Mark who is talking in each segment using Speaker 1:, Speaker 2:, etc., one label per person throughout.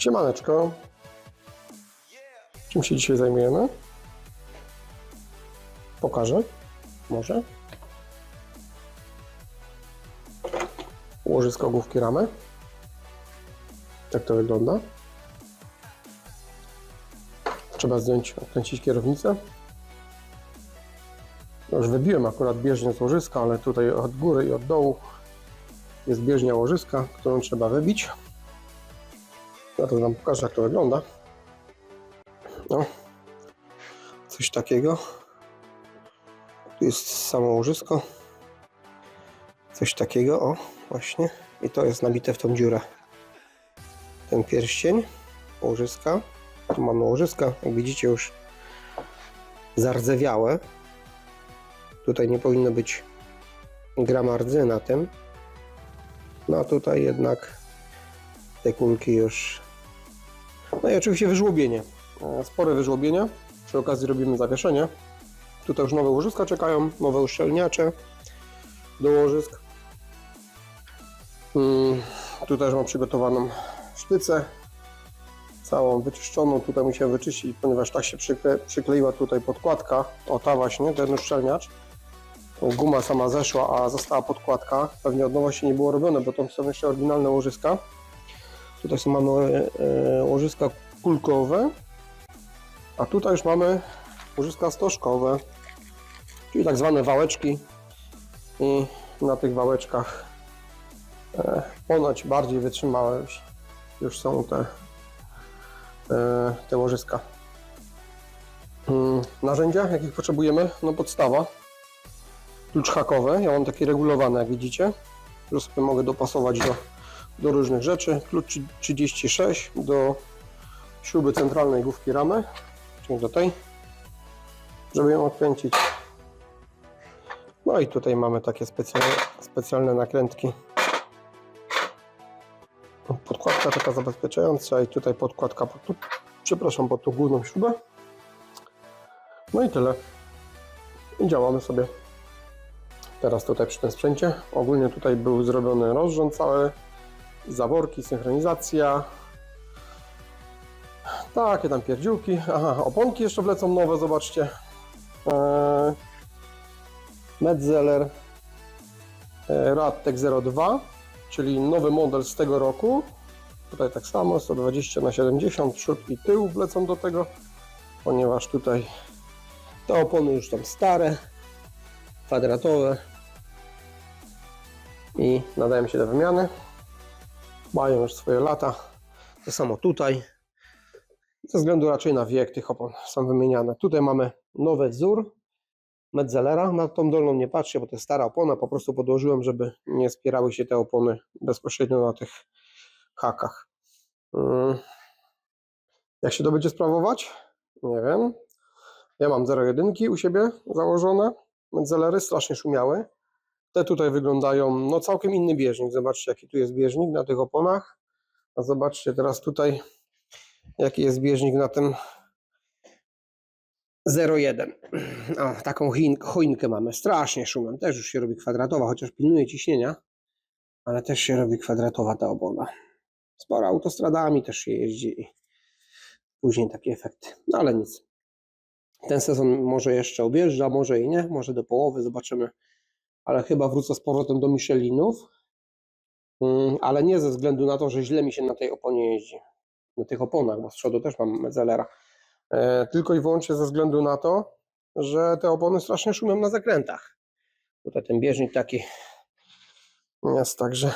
Speaker 1: Siemaneczko. Czym się dzisiaj zajmujemy? Pokażę. Może. Łożysko główki ramy. Tak to wygląda. Trzeba zdjąć, odkręcić kierownicę. Już wybiłem akurat bieżnię z łożyska, ale tutaj od góry i od dołu jest bieżnia łożyska, którą trzeba wybić. Ja to Wam pokażę, jak to wygląda. No, coś takiego. Tu jest samo łożysko. Coś takiego, o, właśnie. I to jest nabite w tą dziurę. Ten pierścień łożyska. Tu mamy łożyska, jak widzicie już zardzewiałe. Tutaj nie powinno być grama rdzy na tym. No a tutaj jednak te kulki już. No i oczywiście wyżłobienie. E, Spore wyżłobienie. Przy okazji robimy zawieszenie. Tutaj już nowe łożyska czekają, nowe uszczelniacze do łożysk. Mm, Tu też mam przygotowaną sztycę. Całą wyczyszczoną. Tutaj musiałem wyczyścić, ponieważ tak się przykle, przykleiła tutaj podkładka. O ta właśnie, ten uszczelniacz. Guma sama zeszła, a została podkładka. Pewnie od nowa się nie było robione, bo to są jeszcze oryginalne łożyska. Tutaj są mamy e, łożyska kulkowe, a tutaj już mamy łożyska stożkowe, czyli tak zwane wałeczki. I na tych wałeczkach e, ponoć bardziej wytrzymałe już, już są te, e, te łożyska. Mm, Narzędzia, jakich potrzebujemy? No podstawa, klucz hakowy. Ja mam takie regulowane, jak widzicie, że sobie mogę dopasować do, do różnych rzeczy. Klucz 36 do śruby centralnej główki ramy, czyli do tej, żeby ją odkręcić. No i tutaj mamy takie specjalne, specjalne nakrętki. Podkładka taka zabezpieczająca i tutaj podkładka pod tu, przepraszam, pod tą główną śrubę. No i tyle. I działamy sobie teraz tutaj przy tym sprzęcie. Ogólnie tutaj był zrobiony rozrząd cały, zaworki, synchronizacja. Takie tam pierdziółki. Aha, oponki jeszcze wlecą nowe, zobaczcie. Eee, Metzeler e, Radtek 02, czyli nowy model z tego roku. Tutaj tak samo, 120 na 70 przód i tył wlecą do tego, ponieważ tutaj te opony już tam stare, kwadratowe i nadają się do wymiany. Mają już swoje lata. To samo tutaj. Ze względu raczej na wiek tych opon są wymieniane. Tutaj mamy nowy wzór Metzellera. Na tą dolną nie patrzę, bo to jest stara opona. Po prostu podłożyłem, żeby nie spierały się te opony bezpośrednio na tych hakach. Mm. Jak się to będzie sprawować? Nie wiem. Ja mam 0,1 u siebie założone. Metzellery strasznie szumiały. Te tutaj wyglądają, no całkiem inny bieżnik. Zobaczcie, jaki tu jest bieżnik na tych oponach. A zobaczcie teraz tutaj, jaki jest bieżnik na tym 0,1. O, taką choinkę mamy. Strasznie szumią. Też już się robi kwadratowa, chociaż pilnuje ciśnienia. Ale też się robi kwadratowa ta opona. Sporo autostradami też się jeździ i później takie efekty. No ale nic. Ten sezon może jeszcze objeżdża, może i nie, może do połowy, zobaczymy. Ale chyba wrócę z powrotem do Michelinów. Mm, Ale nie ze względu na to, że źle mi się na tej oponie jeździ. Na tych oponach, bo z przodu też mam Metzellera. E, Tylko i wyłącznie ze względu na to, że te opony strasznie szumią na zakrętach. Tutaj ten bieżnik taki jest, także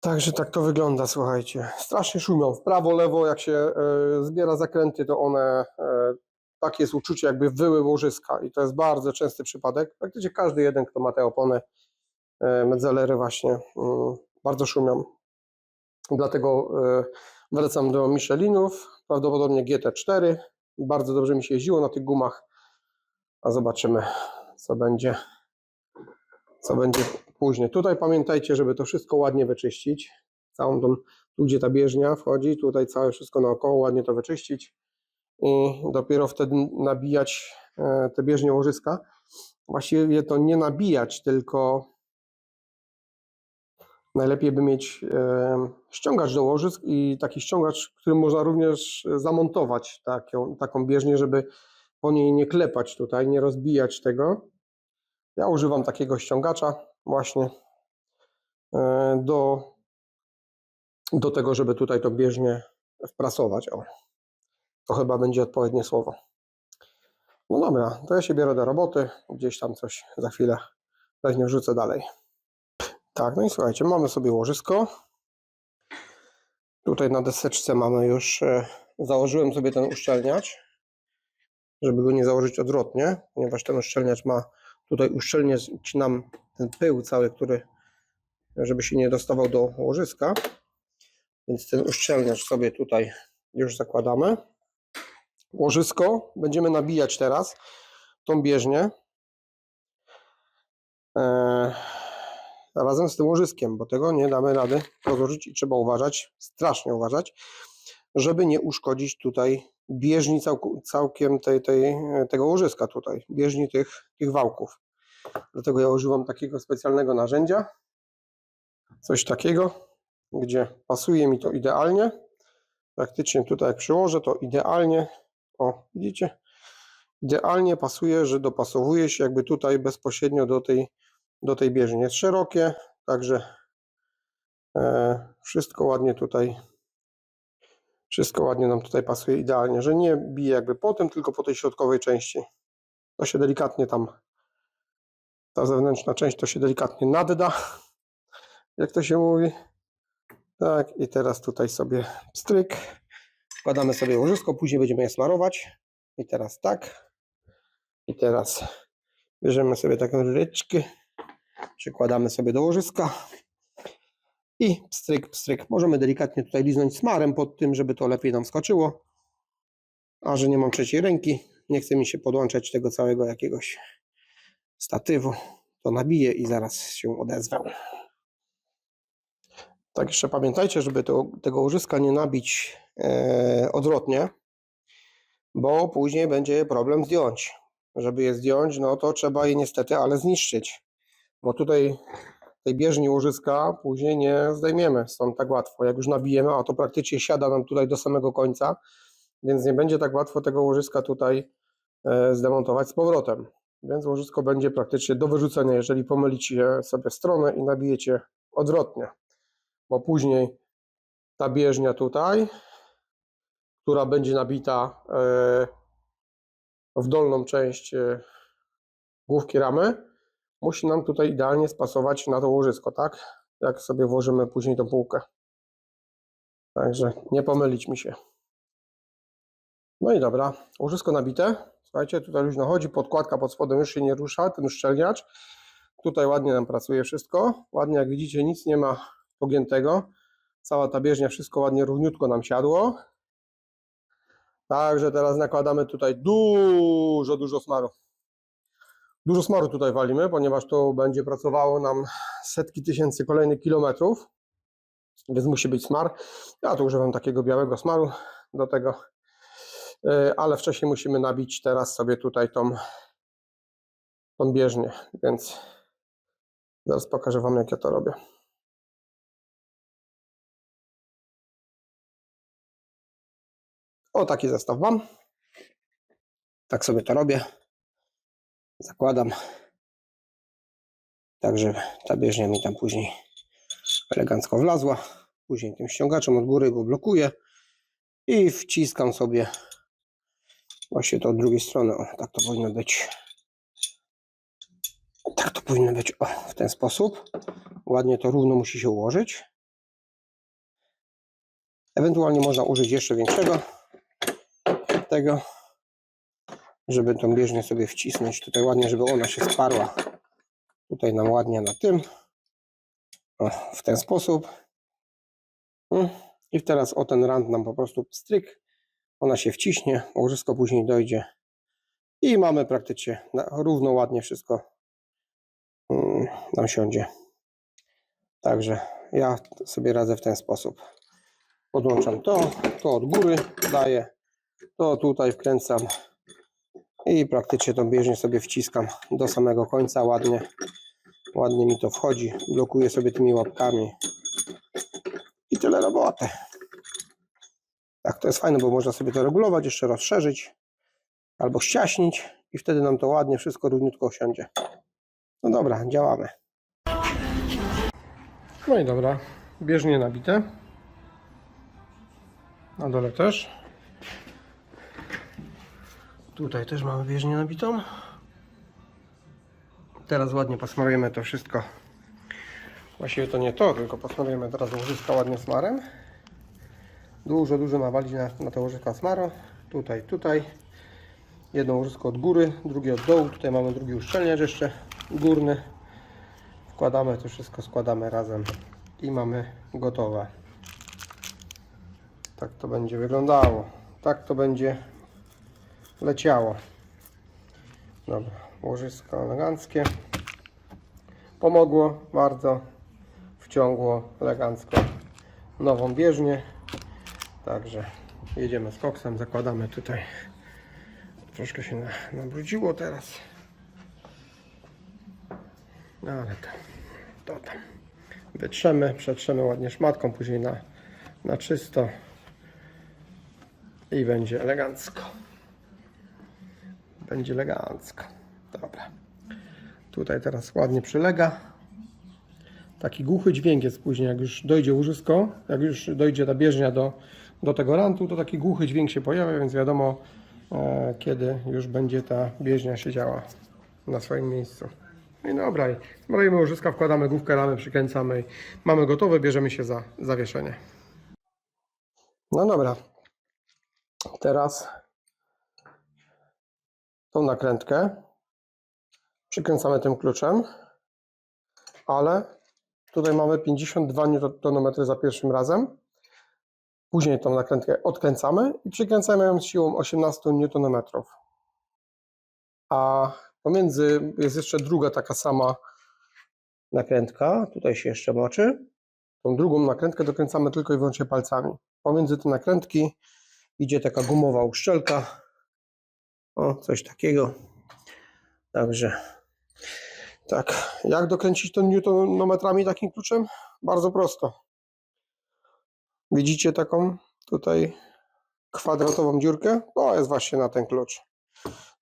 Speaker 1: Także tak to wygląda, słuchajcie. Strasznie szumią w prawo, lewo, jak się e, zbiera zakręty, to one, e, takie jest uczucie, jakby wyły łożyska i to jest bardzo częsty przypadek. Praktycznie każdy jeden, kto ma te opony, e, Metzellery właśnie, mm, bardzo szumią. Dlatego e, wracam do Michelinów, prawdopodobnie GT4. Bardzo dobrze mi się jeździło na tych gumach, a zobaczymy, co będzie co będzie później. Tutaj pamiętajcie, żeby to wszystko ładnie wyczyścić. Całą tą, tu gdzie ta bieżnia wchodzi, tutaj całe wszystko naokoło, ładnie to wyczyścić i dopiero wtedy nabijać e, te bieżnie łożyska. Właściwie to nie nabijać, tylko Najlepiej by mieć e, ściągacz do łożysk i taki ściągacz, który można również zamontować taką, taką bieżnię, żeby po niej nie klepać tutaj, nie rozbijać tego. Ja używam takiego ściągacza właśnie e, do, do tego, żeby tutaj to bieżnię wprasować. O, to chyba będzie odpowiednie słowo. No dobra, to ja się biorę do roboty. Gdzieś tam coś za chwilę pewnie wrzucę dalej. Tak, no i słuchajcie, mamy sobie łożysko. Tutaj na deseczce mamy już, e, założyłem sobie ten uszczelniacz, żeby go nie założyć odwrotnie, ponieważ ten uszczelniacz ma tutaj uszczelniać nam ten pył cały, który, żeby się nie dostawał do łożyska. Więc ten uszczelniacz sobie tutaj już zakładamy. Łożysko będziemy nabijać teraz tą bieżnię. Eee, razem z tym łożyskiem, bo tego nie damy rady rozłożyć i trzeba uważać, strasznie uważać, żeby nie uszkodzić tutaj bieżni całkiem tej, tej, tego łożyska tutaj, bieżni tych, tych wałków. Dlatego ja używam takiego specjalnego narzędzia, coś takiego, gdzie pasuje mi to idealnie. Praktycznie tutaj jak przyłożę, to idealnie, o widzicie, idealnie pasuje, że dopasowuje się jakby tutaj bezpośrednio do tej do tej bieżni. Jest szerokie, także e, wszystko ładnie tutaj wszystko ładnie nam tutaj pasuje idealnie, że nie bije jakby po tym, tylko po tej środkowej części. To się delikatnie tam ta zewnętrzna część to się delikatnie nadda, jak to się mówi. Tak, i teraz tutaj sobie stryk. Wkładamy sobie łożysko, później będziemy je smarować. I teraz tak. I teraz bierzemy sobie taką ryczkę przykładamy sobie do łożyska i pstryk, pstryk. Możemy delikatnie tutaj liznąć smarem pod tym, żeby to lepiej nam skoczyło. A że nie mam trzeciej ręki, nie chce mi się podłączać tego całego jakiegoś statywu, to nabiję i zaraz się odezwę. Tak jeszcze pamiętajcie, żeby to, tego łożyska nie nabić e, odwrotnie, bo później będzie problem zdjąć. Żeby je zdjąć, no to trzeba je niestety, ale zniszczyć bo tutaj tej bieżni łożyska później nie zdejmiemy stąd tak łatwo. Jak już nabijemy, a to praktycznie siada nam tutaj do samego końca, więc nie będzie tak łatwo tego łożyska tutaj e, zdemontować z powrotem. Więc łożysko będzie praktycznie do wyrzucenia, jeżeli pomylicie sobie stronę i nabijecie odwrotnie. Bo później ta bieżnia tutaj, która będzie nabita e, w dolną część e, główki ramy, musi nam tutaj idealnie spasować na to łożysko, tak? Jak sobie włożymy później tą półkę. Także nie pomylić mi się. No i dobra, łożysko nabite. Słuchajcie, tutaj luźno chodzi, podkładka pod spodem już się nie rusza, ten uszczelniacz. Tutaj ładnie nam pracuje wszystko. Ładnie, jak widzicie, nic nie ma pogiętego. Cała ta bieżnia, wszystko ładnie, równiutko nam siadło. Także teraz nakładamy tutaj dużo, dużo smaru. Dużo smaru tutaj walimy, ponieważ to będzie pracowało nam setki tysięcy kolejnych kilometrów, więc musi być smar. Ja tu używam takiego białego smaru do tego, e, ale wcześniej musimy nabić teraz sobie tutaj tą, tą bieżnię, więc zaraz pokażę Wam jak ja to robię. O taki zestaw mam. Tak sobie to robię zakładam. Także ta bieżnia mi tam później elegancko wlazła. Później tym ściągaczem od góry go blokuję i wciskam sobie właśnie to od drugiej strony. O, tak to powinno być. Tak to powinno być o, w ten sposób. Ładnie to równo musi się ułożyć. Ewentualnie można użyć jeszcze większego tego żeby tą bieżnię sobie wcisnąć tutaj ładnie, żeby ona się sparła tutaj nam ładnie na tym. O, w ten sposób. I teraz o ten rand nam po prostu stryk. Ona się wciśnie, łożysko później dojdzie. I mamy praktycznie równo ładnie wszystko mm, nam siądzie. Także ja sobie radzę w ten sposób. Podłączam to, to od góry daję to tutaj wkręcam i praktycznie tą bieżnię sobie wciskam do samego końca ładnie Ładnie mi to wchodzi. Blokuję sobie tymi łapkami. I tyle roboty. Tak, to jest fajne, bo można sobie to regulować, jeszcze rozszerzyć albo ściaśnić i wtedy nam to ładnie wszystko równiutko osiądzie. No dobra, działamy. No i dobra, bieżnie nabite. Na dole też. Tutaj też mamy bieżnię nabitą. Teraz ładnie posmarujemy to wszystko. Właściwie to nie to, tylko posmarujemy teraz łożyska ładnie smarem. Dużo, dużo nawalić na, na te łożyska smaru. Tutaj, tutaj. Jedno łożysko od góry, drugie od dołu. Tutaj mamy drugi uszczelniacz jeszcze górny. Wkładamy to wszystko, składamy razem i mamy gotowe. Tak to będzie wyglądało. Tak to będzie leciało. Dobra, łożysko eleganckie. Pomogło bardzo. Wciągło elegancko nową bieżnię. Także jedziemy z koksem, zakładamy tutaj. Troszkę się na- nabrudziło teraz. No ale to, to tam. Wytrzemy, przetrzemy ładnie szmatką, później na, na czysto i będzie elegancko. Będzie elegancko. Dobra. Tutaj teraz ładnie przylega. Taki głuchy dźwięk jest później, jak już dojdzie łożysko, jak już dojdzie ta bieżnia do, do tego rantu, to taki głuchy dźwięk się pojawia, więc wiadomo, e, kiedy już będzie ta bieżnia siedziała na swoim miejscu. No i dobra, smarujemy łożyska, wkładamy główkę ramy, przykręcamy i mamy gotowe, bierzemy się za zawieszenie. No dobra. Teraz tą nakrętkę przykręcamy tym kluczem, ale tutaj mamy 52 Nm za pierwszym razem. Później tą nakrętkę odkręcamy i przykręcamy ją siłą 18 Nm. A pomiędzy jest jeszcze druga taka sama nakrętka, tutaj się jeszcze moczy. Tą drugą nakrętkę dokręcamy tylko i wyłącznie palcami. Pomiędzy te nakrętki idzie taka gumowa uszczelka. O, coś takiego. Także tak, jak dokręcić to newtonometrami takim kluczem? Bardzo prosto. Widzicie taką tutaj kwadratową dziurkę? To jest właśnie na ten klucz.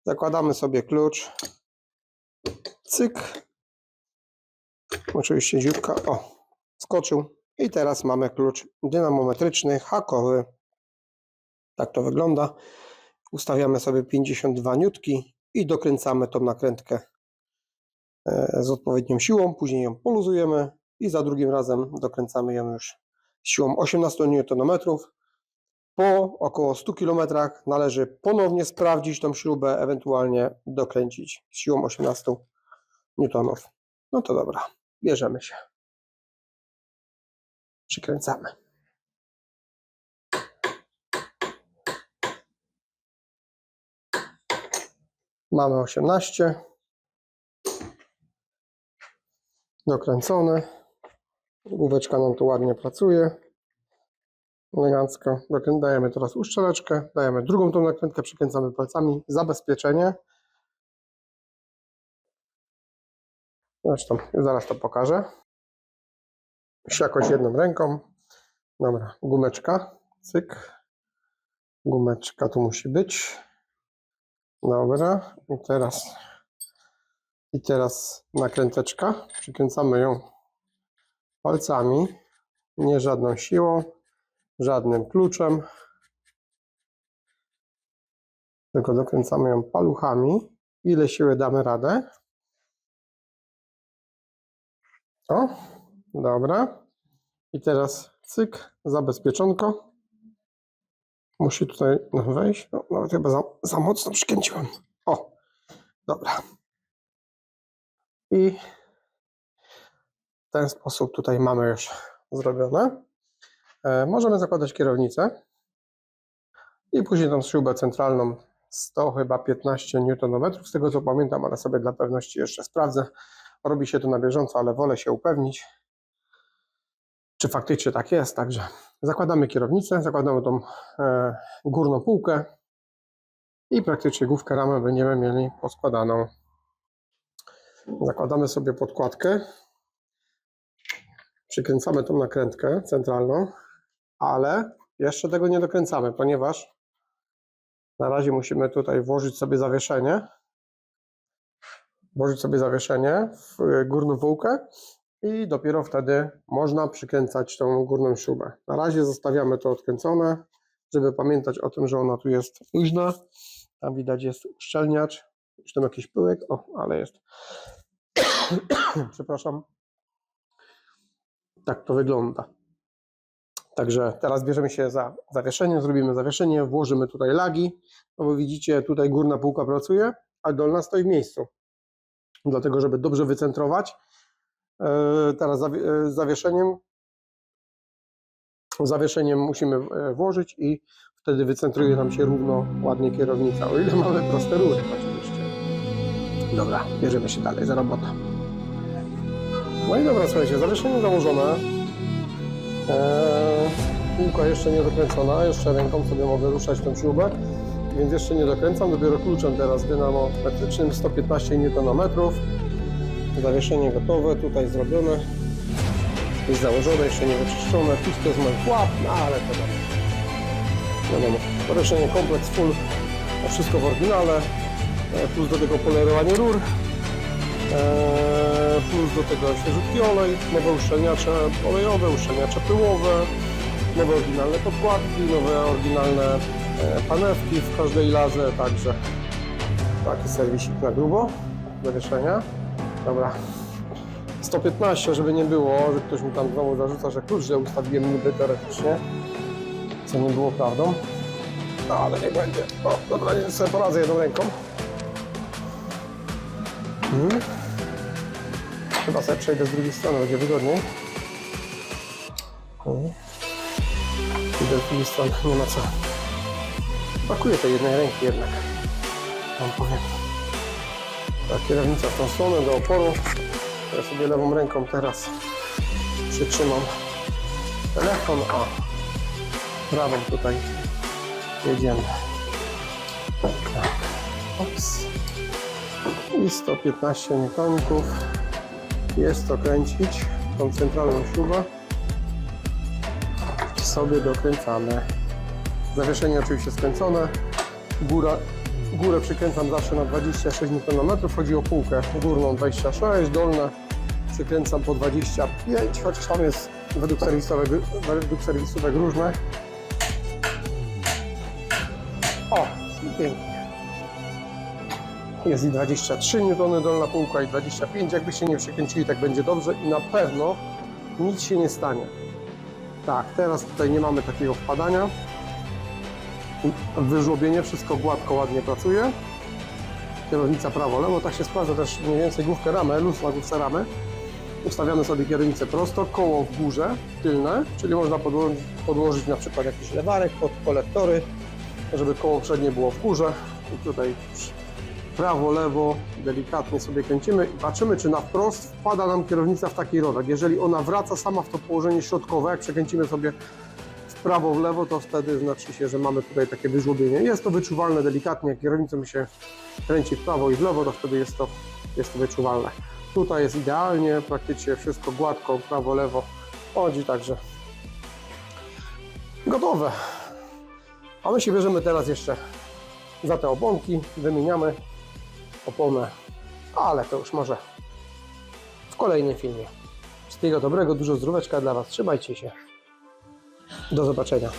Speaker 1: Zakładamy sobie klucz. Cyk. Oczywiście dziurka. O, skoczył. I teraz mamy klucz dynamometryczny, hakowy. Tak to wygląda. Ustawiamy sobie 52 niutki i dokręcamy tą nakrętkę e, z odpowiednią siłą. Później ją poluzujemy i za drugim razem dokręcamy ją już z siłą 18 Nm. Po około 100 km należy ponownie sprawdzić tą śrubę, ewentualnie dokręcić z siłą 18 N. No to dobra, bierzemy się. Przykręcamy. Mamy 18. Dokręcone. Główeczka nam tu ładnie pracuje. Elegancko. Dajemy teraz uszczeleczkę. Dajemy drugą tą nakrętkę, przykręcamy palcami. Zabezpieczenie. Zresztą zaraz to pokażę. Jakoś jedną ręką. Dobra, gumeczka. Cyk. Gumeczka tu musi być. Dobra, i teraz i teraz nakręteczka. Przykręcamy ją palcami, nie żadną siłą, żadnym kluczem. Tylko dokręcamy ją paluchami. Ile siły damy radę? O, dobra. I teraz cyk, zabezpieczonko. Musi tutaj wejść. No, nawet chyba za, za mocno przykręciłem. O, dobra. I w ten sposób tutaj mamy już zrobione. E, możemy zakładać kierownicę i później tą śrubę centralną 100 chyba 15 Nm, z tego co pamiętam, ale sobie dla pewności jeszcze sprawdzę. Robi się to na bieżąco, ale wolę się upewnić, czy faktycznie tak jest. Także zakładamy kierownicę, zakładamy tą e, górną półkę i praktycznie główkę ramy będziemy mieli poskładaną. Zakładamy sobie podkładkę. Przykręcamy tą nakrętkę centralną, ale jeszcze tego nie dokręcamy, ponieważ na razie musimy tutaj włożyć sobie zawieszenie. Włożyć sobie zawieszenie w górną wółkę i dopiero wtedy można przykręcać tą górną śrubę. Na razie zostawiamy to odkręcone, żeby pamiętać o tym, że ona tu jest luźna. Tam widać jest uszczelniacz, już tam jakiś pyłek, o, ale jest. Przepraszam. Tak to wygląda. Także teraz bierzemy się za zawieszenie, zrobimy zawieszenie, włożymy tutaj lagi, no bo widzicie, tutaj górna półka pracuje, a dolna stoi w miejscu. Dlatego, żeby dobrze wycentrować, teraz zawie- e, zawieszeniem zawieszeniem musimy e, włożyć i wtedy wycentruje nam się równo ładnie kierownica, o ile mamy proste rury oczywiście. Dobra, bierzemy się dalej za robotę. No i dobra, słuchajcie, zawieszenie założone. Eee, jeszcze nie dokręcona, jeszcze ręką sobie mogę ruszać tą śrubę, więc jeszcze nie dokręcam, dopiero kluczem teraz dynamometrycznym 115 Nm. Zawieszenie gotowe, tutaj zrobione. Jest założone, jeszcze nie wyczyszczone. Tu to jest mój pułap, no ale to tam. Wiadomo, zawieszenie kompleks full, wszystko w oryginale, e, plus do tego polerowanie rur, e, plus do tego świeżutki olej, nowe uszczelniacze olejowe, uszczelniacze pyłowe, nowe oryginalne podkładki, nowe oryginalne e, panewki w każdej laze, także taki serwisik na grubo, zawieszenia. Dobra, 115, żeby nie było, że ktoś mi tam znowu zarzuca, że klucz źle ustawiłem niby teoretycznie, co nie było prawdą. No ale nie będzie. O, dobra, nie sobie poradzę jedną ręką. Mhm. Chyba sobie przejdę z drugiej strony, będzie wygodniej. Mhm. Idę z drugiej strony, nie ma co. Brakuje tej jednej ręki jednak. Wam powiem. Ta kierownica w tą stronę do oporu. Ja sobie lewą ręką teraz przytrzymam telefon, a prawą tutaj jedziemy. Tak. Ops. I 115 Newtonków. Jest to kręcić tą centralną śrubę. Sobie dokręcamy. Zawieszenie oczywiście skręcone. Góra, górę przykręcam zawsze na 26 Nm. Chodzi o półkę górną 26, dolne przykręcam po 25, chociaż tam jest według serwisowego, według serwisówek różne. O, pięknie. Jest i 23 N dolna półka i 25. Jakbyście nie przykręcili, tak będzie dobrze i na pewno nic się nie stanie. Tak, teraz tutaj nie mamy takiego wpadania. Wyżłobienie, wszystko gładko, ładnie pracuje. Kierownica prawo, lewo, tak się sprawdza też mniej więcej główkę ramy, luz na główce ramy. Ustawiamy sobie kierownicę prosto, koło w górze, tylne, czyli można podłożyć, podłożyć na przykład jakiś lewarek pod kolektory, żeby koło przednie było w górze. I tutaj prawo, lewo, delikatnie sobie kręcimy i patrzymy, czy na wprost wpada nam kierownica w taki rowek. Jeżeli ona wraca sama w to położenie środkowe, jak przekręcimy sobie prawo, w lewo, to wtedy znaczy się, że mamy tutaj takie wyżłobienie. Jest to wyczuwalne delikatnie, jak kierownicą się kręci w prawo i w lewo, to wtedy jest to, jest to wyczuwalne. Tutaj jest idealnie, praktycznie wszystko gładko, prawo, lewo chodzi, także gotowe. A my się bierzemy teraz jeszcze za te oponki, wymieniamy oponę, ale to już może w kolejnym filmie. Wszystkiego dobrego, dużo zdróweczka dla Was, trzymajcie się. Do zobaczenia.